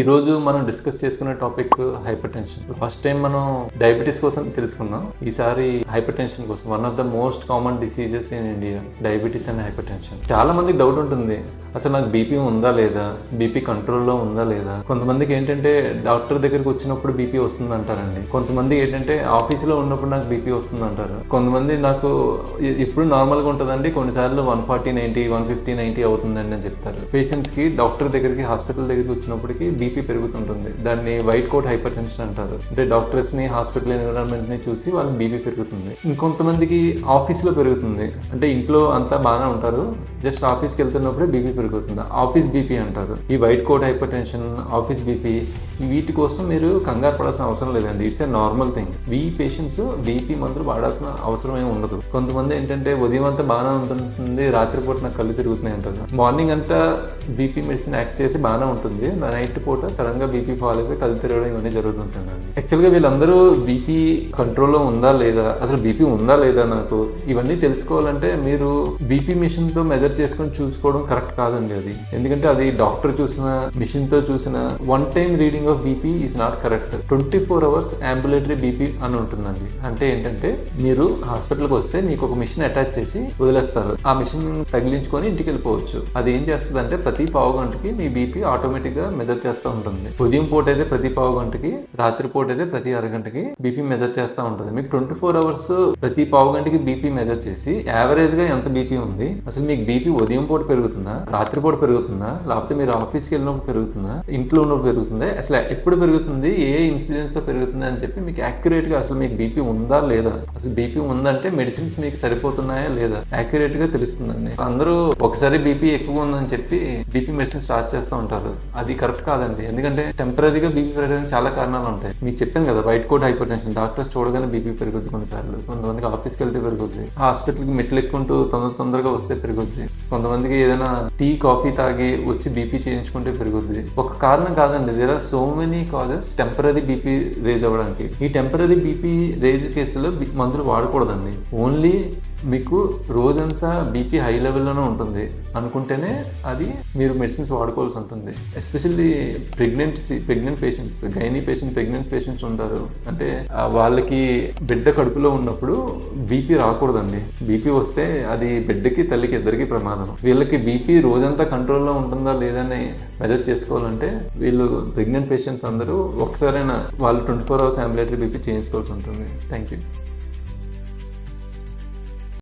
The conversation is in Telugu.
ఈరోజు మనం డిస్కస్ చేసుకునే topic hypertension first time మనం డయాబెటీస్ కోసం తెలుసుకున్నాం. ఈసారి హైపర్ టెన్షన్ కోసం one of the most common diseases in India diabetes and hypertension చాలా మందికి డౌట్ ఉంటుంది. అసలు నాకు బీపీ ఉందా లేదా? బీపీ కంట్రోల్లో ఉందా లేదా? కొంతమందికి ఏంటంటే డాక్టర్ దగ్గరికి వచ్చినప్పుడు బీపీ వస్తుంది అంటారండి కొంతమంది ఏంటంటే ఆఫీస్లో ఉన్నప్పుడు నాకు బీపీ వస్తుంది అంటారు కొంతమంది నాకు ఇప్పుడు నార్మల్గా ఉంటుందండి. కొన్నిసార్లు one forty ninety one fifty ninety అవుతుందండి అని చెప్తారు. పేషెంట్స్కి డాక్టర్ దగ్గరికి హాస్పిటల్ దగ్గరికి వచ్చినప్పటికి బీపీ పెరుగుతుంటుంది. దాన్ని వైట్ కోట్ హైపర్ టెన్షన్ అంటారు. అంటే డాక్టర్స్ని హాస్పిటల్ ఎన్విరాన్మెంట్ని చూసి వాళ్ళకి బీపీ పెరుగుతుంది. ఇంకొంతమందికి ఆఫీస్లో పెరుగుతుంది. అంటే ఇంట్లో అంతా బాగానే ఉంటారు. జస్ట్ ఆఫీస్కి వెళ్తున్నప్పుడే బీపీ పెరుగుతుంది ఆఫీస్ బీపీ అంటారు. ఈ white coat hypertension office BP వీటి కోసం మీరు కంగారు పడాల్సిన అవసరం లేదండి. It's a normal thing we patients BP మందులు వాడాల్సిన అవసరం ఏమి ఉండదు. కొంతమంది ఏంటంటే ఉదయం అంతా బాగానే ఉంటుంది రాత్రిపూట నాకు కళ్ళు తిరుగుతున్నాయి అంటారు మార్నింగ్ అంతా బీపీ మెడిసిన్ యాక్ట్ చేసి బాగానే ఉంటుంది. నైట్ పూట సడన్గా బీపీ ఫాల్ అయితే కళ్ళు తిరగడం ఇవన్నీ జరుగుతుంటుందండి యాక్చువల్గా వీళ్ళందరూ బీపీ కంట్రోల్లో ఉందా లేదా? అసలు బీపీ ఉందా లేదా నాకు? ఇవన్నీ తెలుసుకోవాలంటే మీరు బీపీ మిషన్తో మెజర్ చేసుకొని చూసుకోవడం కరెక్ట్ కాదండి అది. ఎందుకంటే అది డాక్టర్ చూసిన మిషన్తో చూసిన one time reading of BP is not correct twenty four hours ambulatory BP అని ఉంటుందండి. అంటే ఏంటంటే మీరు హాస్పిటల్కి వస్తే మీకు ఒక మిషన్ అటాచ్ చేసి వదిలేస్తారు. ఆ మిషన్ తగిలించుకొని ఇంటికి వెళ్ళిపోవచ్చు. అది ఏం చేస్తుంది అంటే ప్రతి పావు గంటకి మీ బీపీ ఆటోమేటిక్గా మెజర్ చేస్తూ ఉంటుంది. ఉదయం పూట అయితే ప్రతి పావు గంటకి రాత్రి పూట అయితే ప్రతి అరగంటకి బీపీ మెజర్ చేస్తూ ఉంటుంది. మీకు ట్వంటీ ఫోర్ అవర్స్ ప్రతి పావు గంటకి బీపీ మెజర్ చేసి యావరేజ్గా ఎంత బీపీ ఉంది? అసలు మీకు బీపీ ఉదయం పూట పెరుగుతుందా? రాత్రి పూట పెరుగుతుందా? లేకపోతే మీరు ఆఫీస్కి వెళ్ళినప్పుడు పెరుగుతుందా? ఇంట్లో ఉన్నప్పుడు పెరుగుతుందా? అసలు ఎప్పుడు పెరుగుతుంది? ఏ ఇన్సిడెన్స్తో పెరుగుతుంది అని చెప్పి మీకు యాక్యురేట్గా అసలు మీకు బీపీ ఉందా లేదా? అసలు బీపీ ఉందంటే మెడిసిన్స్ మీకు సరిపోతున్నాయా లేదా? యాక్యురేట్గా తెలుస్తుందండి. అందరూ ఒకసారి బీపీ ఎక్కువ ఉందని చెప్పి బీపీ మెడిసిన్ స్టార్ట్ చేస్తూ ఉంటారు. అది కరెక్ట్ కాదండి. ఎందుకంటే టెంపరీగా బీపీ పెరగడానికి చాలా కారణాలు ఉంటాయి. మీకు చెప్పాను కదా white coat hypertension doctors చూడగానే బీపీ పెరుగుద్ది కొన్నిసార్లు. కొంతమందికి ఆఫీస్కి వెళ్తే పెరుగుద్ది. హాస్పిటల్కి మెట్లు ఎక్కుంటూ తొందర తొందరగా వస్తే పెరుగుద్ది. కొంతమందికి ఏదైనా టీ కాఫీ తాగి వచ్చి బీపీ చేయించుకుంటే పెరుగుద్ది. ఒక కారణం కాదండి. There are so many causes temporary BP raise అవ్వడానికి. ఈ టెంపరీ బీపీ రేజ్ కేసులో మందులు వాడకూడదండి. ఓన్లీ మీకు రోజంతా బీపీ హై లెవెల్లోనే ఉంటుంది అనుకుంటేనే అది మీరు మెడిసిన్స్ వాడుకోవాల్సి ఉంటుంది. Especially pregnancy pregnant patients gynae patient pregnant patients ఉంటారు. అంటే వాళ్ళకి బిడ్డ కడుపులో ఉన్నప్పుడు బీపీ రాకూడదండి. బీపీ వస్తే అది బిడ్డకి తల్లికి ఇద్దరికి ప్రమాదం. వీళ్ళకి బీపీ రోజంతా కంట్రోల్లో ఉంటుందా లేదని మెజర్ చేసుకోవాలంటే వీళ్ళు ప్రెగ్నెంట్ పేషెంట్స్ అందరూ ఒకసారైనా వాళ్ళు twenty four hours ambulatory BP చేయించుకోవాల్సి ఉంటుంది. Thank you